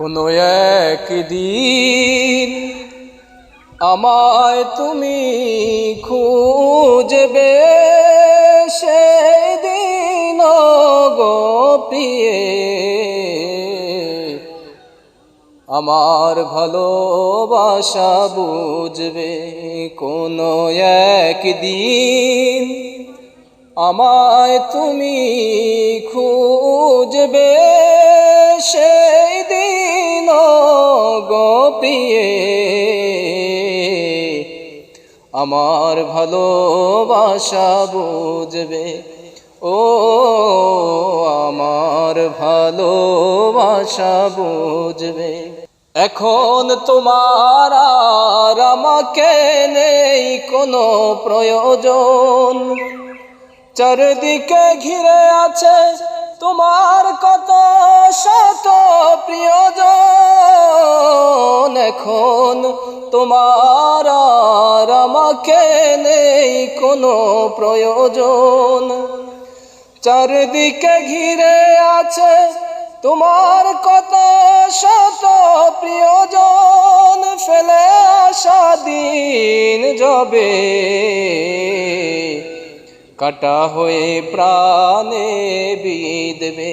কোনো একদিন আমায় তুমি খুঁজবে সেদিন গো আমার ভালোবাসা বুঝবে কোনো একদিন আমায় তুমি খুঁজবে দিন গোপিয়ে আমার ভালোবাসা বুঝবে। ও আমার ভালোবাসা বুঝবে। এখন তোমার আর আমাকে নেই কোনো প্রয়োজন। চারিদিকে ঘিরে আছে তোমার কত শত প্রিয়জন। এখন তোমার আর আমাকে নেই কোনো প্রয়োজন। চারিদিকে ঘিরে আছে তোমার কত শত প্রিয়জন। ফেলে আসা দিন যাবে কাটা হয়ে প্রাণে বিদবে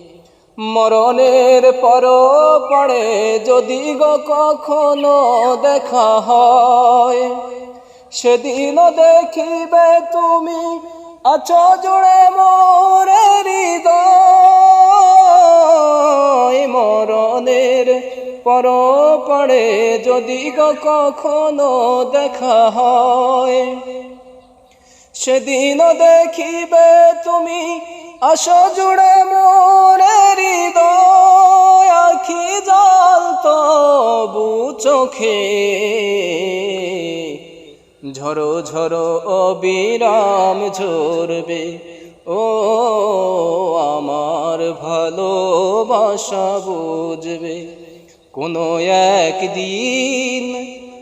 মরণের পর পড়ে যদি গো কখনো দেখা হয়। সেদিনও দেখিবে তুমি আছো জুড়ে মোরে হৃদয়। মরণের পর পড়ে যদি গো কখনো দেখা হয়। সেদিনও দেখিবে তুমি আসো জুড়ে মোরে হৃদয়, আখি জল তবু চোখে। ঝরো ঝরো অবিরাম ঝরবে, ও আমার ভালোবাসা বুঝবে। কোনো একদিন